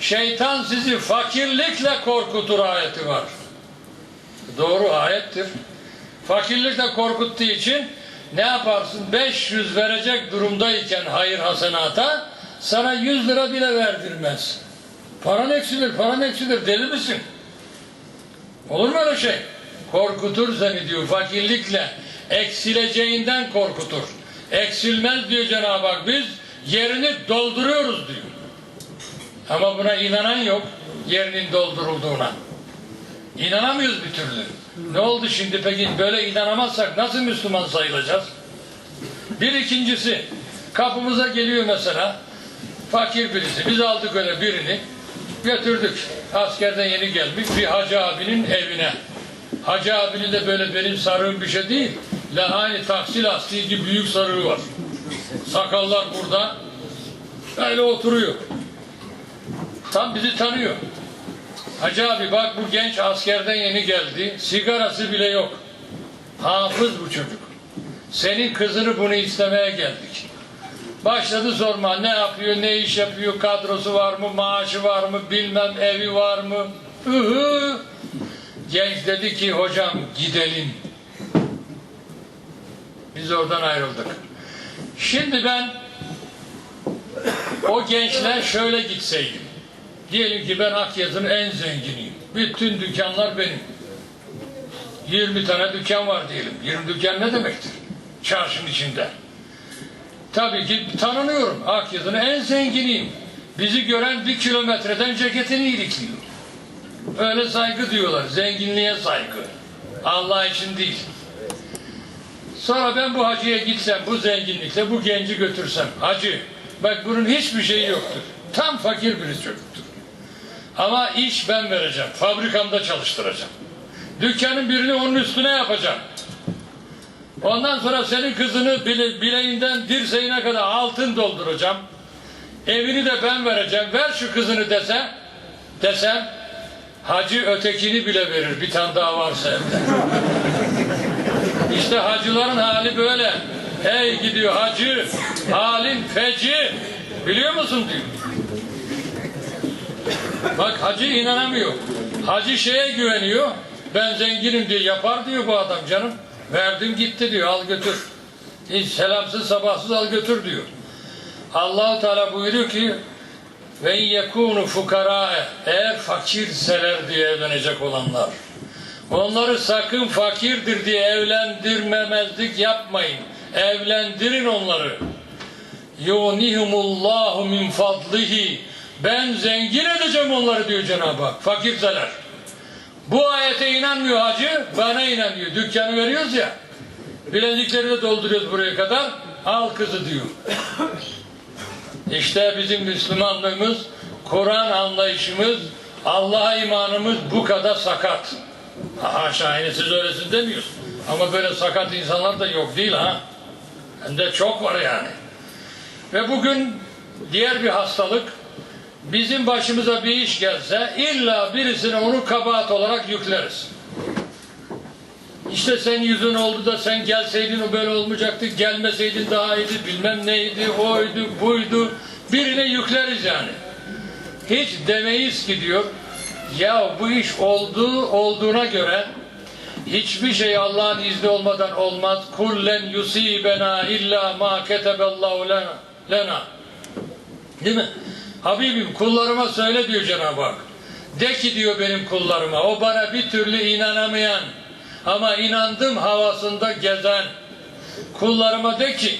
Şeytan sizi fakirlikle korkutur ayeti var. Doğru ayettir. Fakirlikle korkuttuğu için ne yaparsın? 500 verecek durumdayken hayır hasenata sana 100 lira bile verdirmez. Paran eksilir, paran eksilir. Deli misin? Olur mu öyle şey? Korkutur seni diyor fakirlikle. Eksileceğinden korkutur. Eksilmez diyor Cenab-ı Hak. Biz yerini dolduruyoruz diyor. Ama buna inanan yok. Yerinin doldurulduğuna. İnanamıyoruz bir türlü. Ne oldu şimdi peki böyle inanamazsak nasıl Müslüman sayılacağız? Bir ikincisi kapımıza geliyor mesela fakir birisi. Biz aldık öyle birini götürdük. Askerden yeni gelmiş bir hacı abinin evine. Hacı abinin de böyle benim sarığım bir şey değil. Lahani tahsil asli gibi büyük sarığı var. Sakallar burada. Öyle oturuyor. Tam bizi tanıyor. Hacı abi bak bu genç askerden yeni geldi. Sigarası bile yok. Hafız bu çocuk. Senin kızını bunu istemeye geldik. Başladı sorma ne yapıyor, ne iş yapıyor, kadrosu var mı, maaşı var mı, bilmem evi var mı. Ühü. Genç dedi ki hocam gidelim. Biz oradan ayrıldık. Şimdi ben o gençler şöyle gitseydim. Diyelim ki ben Akyazı'nın en zenginiyim. Bütün dükkanlar benim. 20 tane dükkan var diyelim. 20 dükkan ne demektir? Çarşının içinde. Tabii ki tanınıyorum. Akyazı'nın en zenginiyim. Bizi gören bir kilometreden ceketini ilikliyor. Öyle saygı diyorlar. Zenginliğe saygı. Allah için değil. Sonra ben bu hacıya gitsem, bu zenginlikle bu genci götürsem. Hacı, bak bunun hiçbir şeyi yoktur. Tam fakir bir çocuktur. Ama iş ben vereceğim. Fabrikamda çalıştıracağım. Dükkanın birini onun üstüne yapacağım. Ondan sonra senin kızını bile, bileğinden dirseğine kadar altın dolduracağım. Evini de ben vereceğim. Ver şu kızını dese, desem hacı ötekini bile verir. Bir tane daha varsa evde. İşte hacıların hali böyle. Hey gidiyor hacı, halin feci. Biliyor musun diyor. Bak hacı inanamıyor. Hacı şeye güveniyor. Ben zenginim diye yapar diyor bu adam canım. Verdim gitti diyor al götür. Hiç selamsız sabahsız al götür diyor. Allahu Teala buyuruyor ki ve yekunu fukara eğer fakirseler diye evlenecek olanlar. Onları sakın fakirdir diye evlendirmemezlik yapmayın. Evlendirin onları. Yunihumullahu min fadlihi. Ben zengin edeceğim onları diyor Cenab-ı Hak. Fakirseler. Bu ayete inanmıyor hacı, bana inanıyor. Dükkanı veriyoruz ya. Bilezikleri de dolduruyoruz buraya kadar. Al kızı diyor. İşte bizim Müslümanlığımız, Kur'an anlayışımız, Allah'a imanımız bu kadar sakat. Haşa yine siz öylesiniz demiyorsun. Ama böyle sakat insanlar da yok değil ha. Hem de çok var yani. Ve bugün diğer bir hastalık bizim başımıza bir iş gelse illa birisine onu kabahat olarak yükleriz. İşte sen yüzün oldu da sen gelseydin o böyle olmayacaktı, gelmeseydin daha iyiydi, bilmem neydi, oydu, buydu. Birine yükleriz yani. Hiç demeyiz ki diyor, ya bu iş oldu, olduğuna göre hiçbir şey Allah'ın izni olmadan olmaz. Kullen yusibena illa ma keteballahu lena. Değil mi? Habibim kullarıma söyle diyor Cenab-ı Hak. De ki diyor benim kullarıma, o bana bir türlü inanamayan ama inandım havasında gezen kullarıma de ki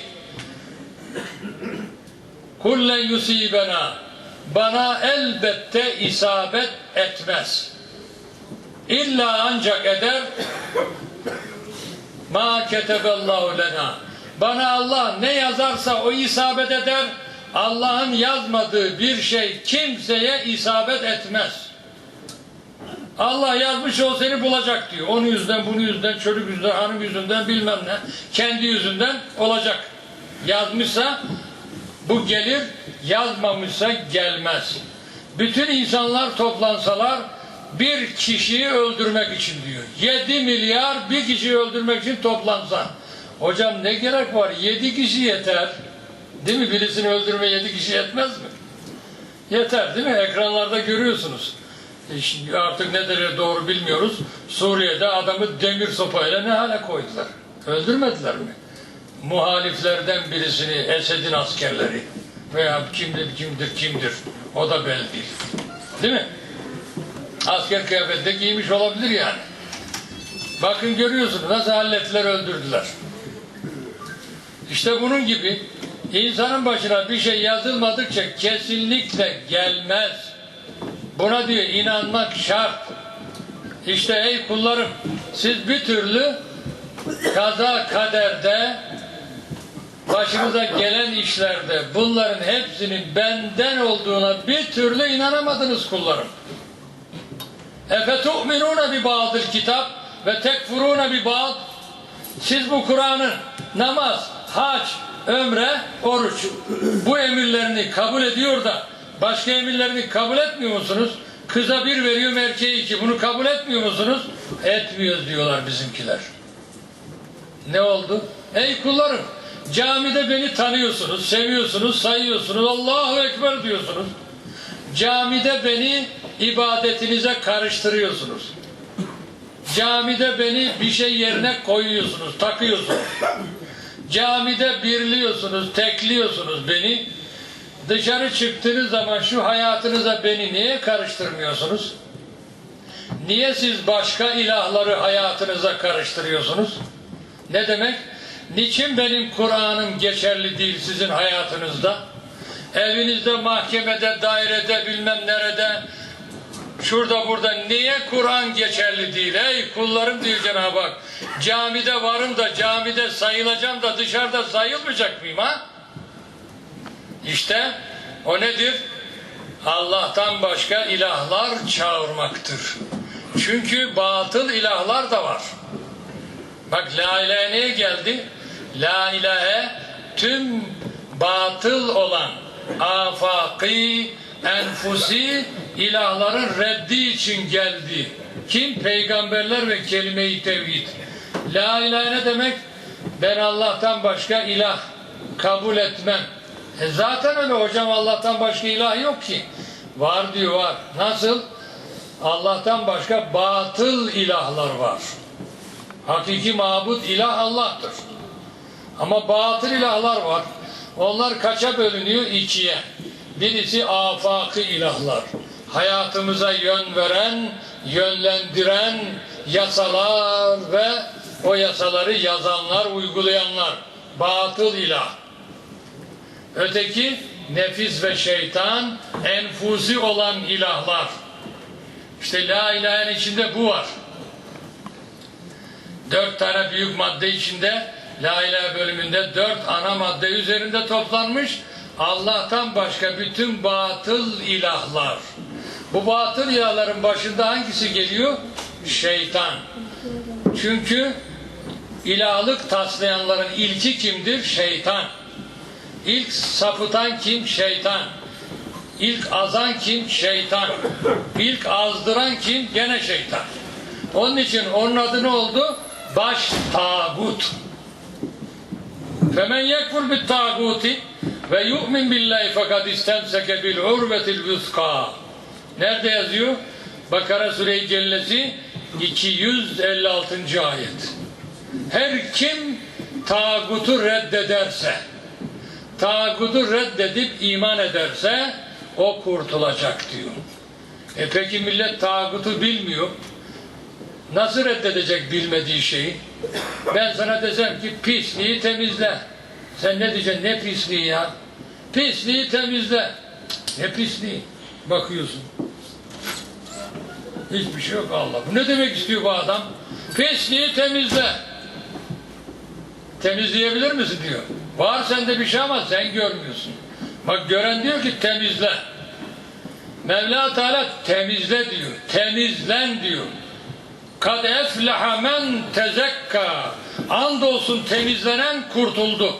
kullen yusibena bana elbette isabet etmez. İlla ancak eder ma keteballahu lena. Bana Allah ne yazarsa o isabet eder. Allah'ın yazmadığı bir şey kimseye isabet etmez. Allah yazmış o seni bulacak diyor. Onun yüzünden, bunun yüzünden, çocuk yüzünden, hanım yüzünden bilmem ne. Kendi yüzünden olacak. Yazmışsa bu gelir, yazmamışsa gelmez. Bütün insanlar toplansalar bir kişiyi öldürmek için diyor. 7 milyar bir kişiyi öldürmek için toplansa. Hocam ne gerek var? 7 kişi yeter. Değil mi? Birisini öldürmeye 7 kişi yetmez mi? Yeter değil mi? Ekranlarda görüyorsunuz. E Artık ne derece doğru bilmiyoruz. Suriye'de adamı demir sopayla ne hale koydular? Öldürmediler mi? Muhaliflerden birisini Esed'in askerleri veya kimdir kimdir kimdir o da belli değil. Değil mi? Asker kıyafette giymiş olabilir yani. Bakın görüyorsunuz nasıl hallettiler öldürdüler. İşte bunun gibi insanın başına bir şey yazılmadıkça kesinlikle gelmez. Buna diyor inanmak şart. İşte ey kullarım siz bir türlü kaza kaderde başınıza gelen işlerde bunların hepsinin benden olduğuna bir türlü inanamadınız kullarım. Efetu'minune bi ba'dil kitap ve tekfurune bi ba'd siz bu Kur'an'ın namaz, hac, ömre, oruç bu emirlerini kabul ediyor da başka emirlerini kabul etmiyor musunuz? Kıza bir veriyor erkeğe iki. Bunu kabul etmiyor musunuz? Etmiyoruz diyorlar bizimkiler. Ne oldu? Ey kullarım camide beni tanıyorsunuz, seviyorsunuz, sayıyorsunuz, Allahu Ekber diyorsunuz. Camide beni ibadetinize karıştırıyorsunuz. Camide beni bir şey yerine koyuyorsunuz, takıyorsunuz. Camide birliyorsunuz, tekliyorsunuz beni. Dışarı çıktığınız zaman şu hayatınıza beni niye karıştırmıyorsunuz? Niye siz başka ilahları hayatınıza karıştırıyorsunuz? Ne demek? Niçin benim Kur'an'ım geçerli değil sizin hayatınızda? Evinizde, mahkemede, dairede, bilmem nerede, şurada burada niye Kur'an geçerli değil? Ey kullarım diyor Cenab-ı Hak. Camide varım da camide sayılacağım da dışarıda sayılmayacak mıyım ha? İşte o nedir? Allah'tan başka ilahlar çağırmaktır. Çünkü batıl ilahlar da var. Bak la ilahe neye geldi? La ilahe tüm batıl olan afaki, enfusi ilahların reddi için geldi. Kim? Peygamberler ve kelime-i tevhid. La ilahe ne demek? Ben Allah'tan başka ilah kabul etmem. E zaten öyle hocam Allah'tan başka ilah yok ki. Var diyor var. Nasıl? Allah'tan başka batıl ilahlar var. Hakiki mabut ilah Allah'tır. Ama batıl ilahlar var. Onlar kaça bölünüyor? İkiye. Birisi afakı ilahlar. Hayatımıza yön veren, yönlendiren yasalar ve o yasaları yazanlar, uygulayanlar. Batıl ilah. Öteki nefis ve şeytan, enfusi olan ilahlar. İşte la ilahenin içinde bu var. Dört tane büyük madde içinde La ilahe bölümünde dört ana madde üzerinde toplanmış. Allah'tan başka bütün batıl ilahlar. Bu batıl ilahların başında hangisi geliyor? Şeytan. Çünkü ilahlık taslayanların ilki kimdir? Şeytan. İlk sapıtan kim? Şeytan. İlk azan kim? Şeytan. İlk azdıran kim? Gene şeytan. Onun için onun adı ne oldu? Baş tağut. Femen yekfur bit tağuti ve yu'min billahi fakat istemseke bil urvetil vüska. Nerede yazıyor? Bakara Sure-i Cellesi 256. ayet. Her kim tağutu reddederse, tağutu reddedip iman ederse o kurtulacak diyor. E peki millet tağutu bilmiyor. Nasıl reddedecek bilmediği şeyi? Ben sana desem ki pisliği temizle. Sen ne diyeceksin? Ne pisliği ya? Pisliği temizle. Ne pisliği? Bakıyorsun. Hiçbir şey yok Allah. Bu ne demek istiyor bu adam? Pisliği temizle. Temizleyebilir misin diyor. Var sende bir şey ama sen görmüyorsun. Bak gören diyor ki temizle. Mevla Teala temizle diyor. Temizlen diyor. Kad efleha men tezekka. Andolsun temizlenen kurtuldu.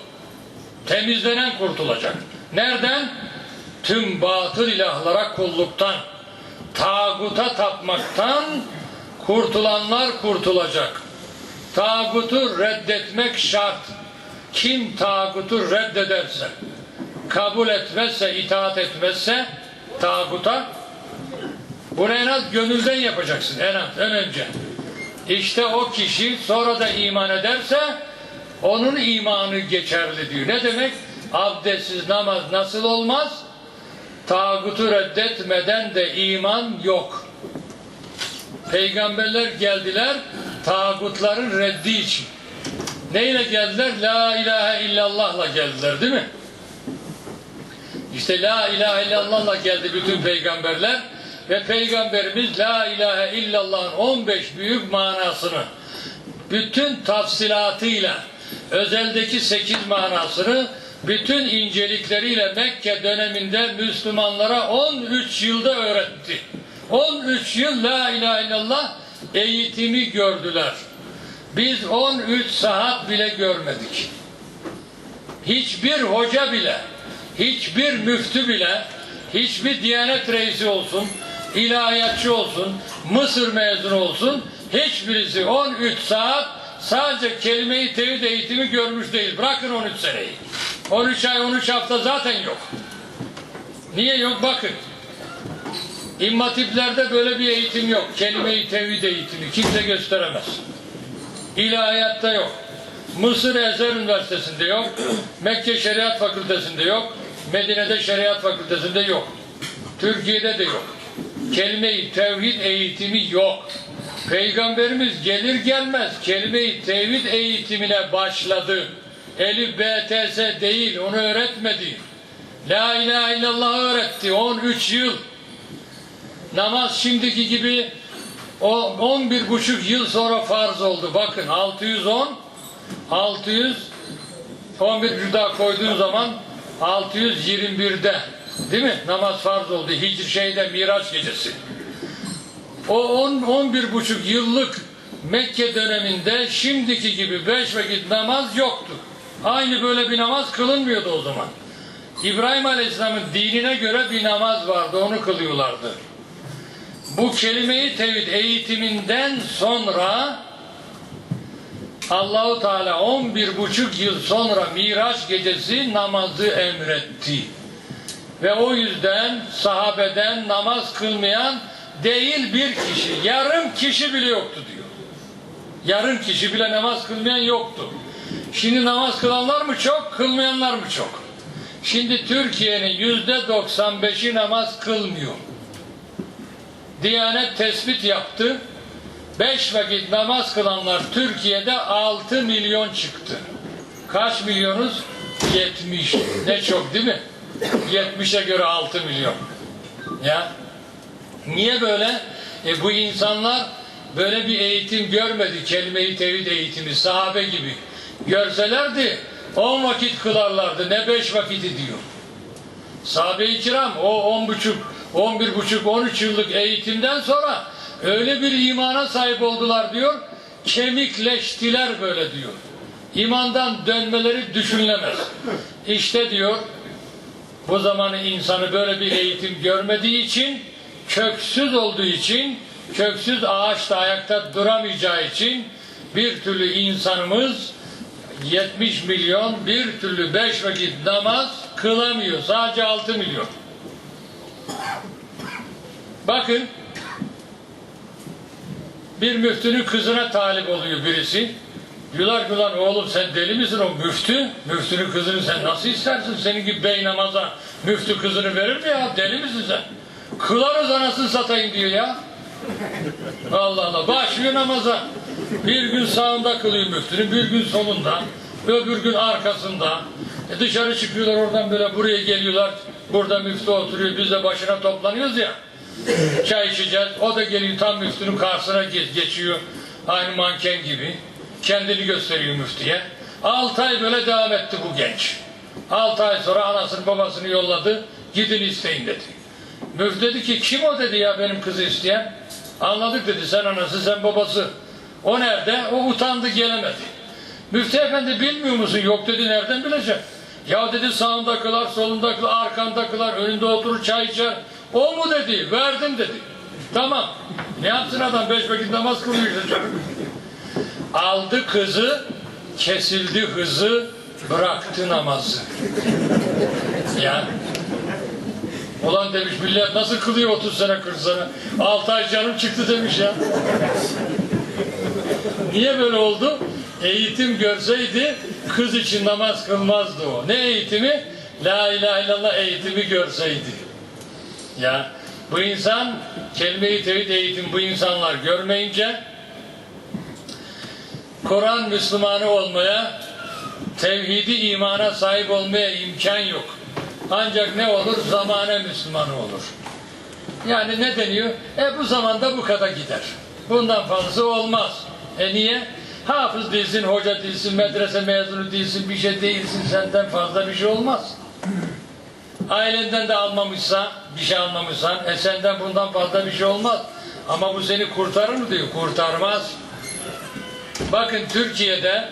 Temizlenen kurtulacak. Nereden? Tüm batıl ilahlara kulluktan, tağuta tapmaktan kurtulanlar kurtulacak. Tağutu reddetmek şart. Kim tağutu reddederse, kabul etmezse, itaat etmezse tağuta? Bunu en az gönülden yapacaksın en az en önce. İşte o kişi sonra da iman ederse onun imanı geçerli diyor. Ne demek? Abdestsiz namaz nasıl olmaz? Tağutu reddetmeden de iman yok. Peygamberler geldiler tağutların reddi için. Neyle geldiler? La ilahe illallah'la geldiler değil mi? İşte la ilahe illallah'la geldi bütün peygamberler ve peygamberimiz la ilahe illallah'ın 15 büyük manasını bütün tafsilatıyla özeldeki 8 manasını bütün incelikleriyle Mekke döneminde Müslümanlara 13 yılda öğretti. 13 yıl la ilahe illallah eğitimi gördüler. Biz 13 saat bile görmedik. Hiçbir hoca bile, hiçbir müftü bile, hiçbir diyanet reisi olsun, ilahiyatçı olsun, Mısır mezunu olsun, hiçbirisi 13 saat sadece kelime-i tevhid eğitimi görmüş değil. Bırakın 13 seneyi. 13 ay, 13 hafta zaten yok. Niye yok? Bakın. İmmatiplerde böyle bir eğitim yok. Kelime-i tevhid eğitimi. Kimse gösteremez. İlahiyatta yok. Mısır Ezer Üniversitesi'nde yok. Mekke Şeriat Fakültesi'nde yok. Medine'de Şeriat Fakültesi'nde yok. Türkiye'de de yok. Kelime-i tevhid eğitimi yok. Peygamberimiz gelir gelmez kelime-i tevhid eğitimine başladı. Elif BTS değil, onu öğretmedi. La ilahe illallah öğretti 13 yıl. Namaz şimdiki gibi o 11 buçuk yıl sonra farz oldu. Bakın 610 600 11 bir daha koyduğun zaman 621'de değil mi? Namaz farz oldu. Hicri şeyde Miraç gecesi. O 10 11 buçuk yıllık Mekke döneminde şimdiki gibi beş vakit namaz yoktu. Aynı böyle bir namaz kılınmıyordu o zaman. İbrahim Aleyhisselam'ın dinine göre bir namaz vardı, onu kılıyorlardı. Bu kelime-i tevhid eğitiminden sonra Allahu Teala 11 buçuk yıl sonra Miraç gecesi namazı emretti. Ve o yüzden sahabeden namaz kılmayan değil bir kişi, yarım kişi bile yoktu diyor. Yarım kişi bile namaz kılmayan yoktu. Şimdi namaz kılanlar mı çok, kılmayanlar mı çok? Şimdi Türkiye'nin yüzde 95'i namaz kılmıyor. Diyanet tespit yaptı. Beş vakit namaz kılanlar Türkiye'de 6 milyon çıktı. Kaç milyonuz? 70. Ne çok değil mi? 70'e göre 6 milyon. Ya Niye böyle? E bu insanlar böyle bir eğitim görmedi. Kelime-i tevhid eğitimi sahabe gibi. Görselerdi 10 vakit kılarlardı. Ne 5 vakiti diyor. Sahabe-i kiram o 10 buçuk, 11 buçuk, 13 yıllık eğitimden sonra öyle bir imana sahip oldular diyor. Kemikleştiler böyle diyor. İmandan dönmeleri düşünülemez. İşte diyor bu zamanın insanı böyle bir eğitim görmediği için köksüz olduğu için köksüz ağaçta ayakta duramayacağı için bir türlü insanımız 70 milyon bir türlü beş vakit namaz kılamıyor. Sadece 6 milyon. Bakın bir müftünün kızına talip oluyor birisi. Diyorlar ki ulan oğlum sen deli misin o müftü? Müftünün kızını sen nasıl istersin? Senin gibi bey namaza müftü kızını verir mi ya? Deli misin sen? Kılarız anasını satayım diyor ya. Allah Allah. Başlıyor namaza. Bir gün sağında kılıyor müftünün, bir gün solunda, öbür gün arkasında. E dışarı çıkıyorlar oradan böyle buraya geliyorlar. Burada müftü oturuyor, biz de başına toplanıyoruz ya. Çay içeceğiz. O da geliyor tam müftünün karşısına geç, geçiyor. Aynı manken gibi. Kendini gösteriyor müftüye. 6 ay böyle devam etti bu genç. 6 ay sonra anasını babasını yolladı. Gidin isteyin dedi. Müftü dedi ki kim o dedi ya benim kızı isteyen. Anladık dedi sen anası sen babası. O nerede? O utandı gelemedi. Müftü efendi bilmiyor musun? Yok dedi nereden bileceğim? Ya dedi sağında kılar, solunda önünde oturur çay içer. O mu dedi? Verdim dedi. Tamam. Ne yapsın adam? Beş vakit namaz kılıyor. Aldı kızı, kesildi hızı, bıraktı namazı. Ya Ulan demiş millet nasıl kılıyor 30 sene 40 sene. 6 ay canım çıktı demiş ya. Niye böyle oldu? Eğitim görseydi kız için namaz kılmazdı o. Ne eğitimi? La ilahe illallah eğitimi görseydi. Ya bu insan kelime-i tevhid eğitim bu insanlar görmeyince Kur'an Müslümanı olmaya tevhidi imana sahip olmaya imkan yok. Ancak ne olur? Zamane Müslümanı olur. Yani ne deniyor? E bu zamanda bu kadar gider. Bundan fazlası olmaz. E niye? Hafız değilsin, hoca değilsin, medrese mezunu değilsin, bir şey değilsin, senden fazla bir şey olmaz. Ailenden de almamışsa, bir şey almamışsan, e senden bundan fazla bir şey olmaz. Ama bu seni kurtarır mı diyor? Kurtarmaz. Bakın Türkiye'de